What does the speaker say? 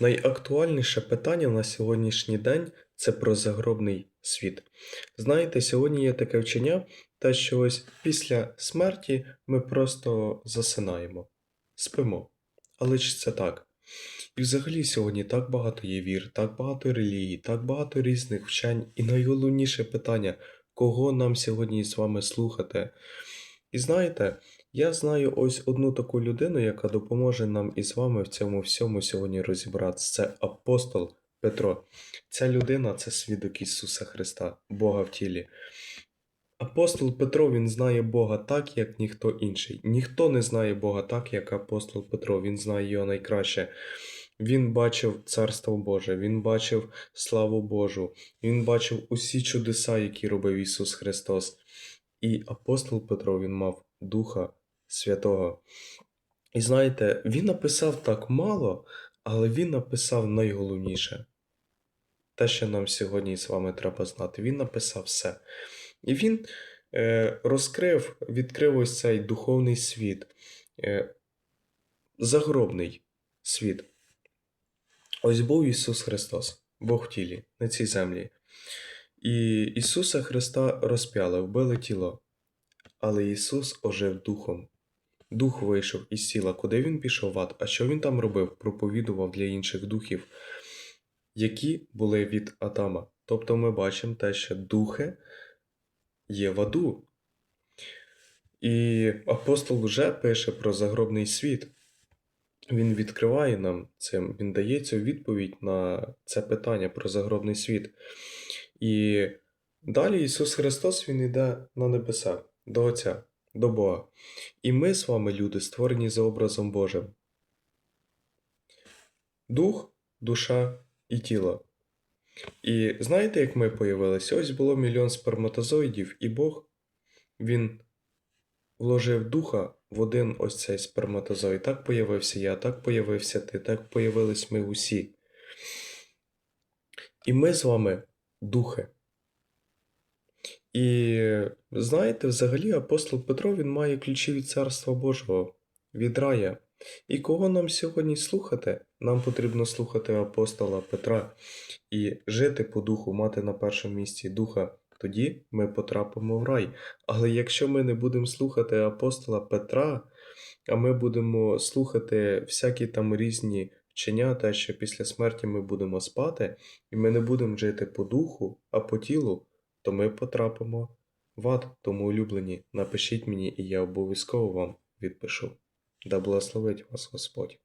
Найактуальніше питання на сьогоднішній день це про загробний світ. Знаєте, сьогодні є таке вчення, те, що ось після смерті ми просто засинаємо, спимо. Але ж це так. І взагалі сьогодні так багато є вір, так багато релігій, так багато різних вчень, і найголовніше питання, кого нам сьогодні з вами слухати. І знаєте, я знаю ось одну таку людину, яка допоможе нам із вами в цьому всьому сьогодні розібратися. Це апостол Петро. Ця людина це свідок Ісуса Христа, Бога в тілі. Апостол Петро він знає Бога так, як ніхто інший. Ніхто не знає Бога так, як апостол Петро. Він знає його найкраще. Він бачив Царство Боже, він бачив славу Божу, він бачив усі чудеса, які робив Ісус Христос. І апостол Петро він мав Духа Святого. І знаєте, він написав так мало, але він написав найголовніше. Те, що нам сьогодні з вами треба знати. Він написав все. І він е, розкрив, відкрив ось цей духовний світ, е, загробний світ. Ось був Ісус Христос, Бог в тілі, на цій землі. І Ісуса Христа розп'яли, вбили тіло. Але Ісус ожив духом. Дух вийшов із тіла, куди він пішов в ад, а що він там робив? Проповідував для інших духів, які були від Адама. Тобто ми бачимо те, що духи є в аду. І апостол вже пише про загробний світ. Він відкриває нам цим, він дає цю відповідь на це питання про загробний світ. І далі Ісус Христос Він йде на небеса, до Отця, до Бога. І ми з вами, люди, створені за образом Божим. Дух, душа і тіло. І знаєте, як ми появилися? Ось було мільйон сперматозоїдів, і Бог він вложив духа в один ось цей сперматозоїд. Так появився я, так появився ти, так появились ми усі. І ми з вами духи. І знаєте, взагалі апостол Петро він має ключі від Царства Божого, від рая. І кого нам сьогодні слухати? Нам потрібно слухати апостола Петра і жити по духу, мати на першому місці духа. Тоді ми потрапимо в рай. Але якщо ми не будемо слухати апостола Петра, а ми будемо слухати всякі там різні вчення, що після смерті ми будемо спати, і ми не будемо жити по духу, а по тілу, то ми потрапимо в ад. Тому улюблені, напишіть мені, і я обов'язково вам відпишу. Да благословить вас Господь.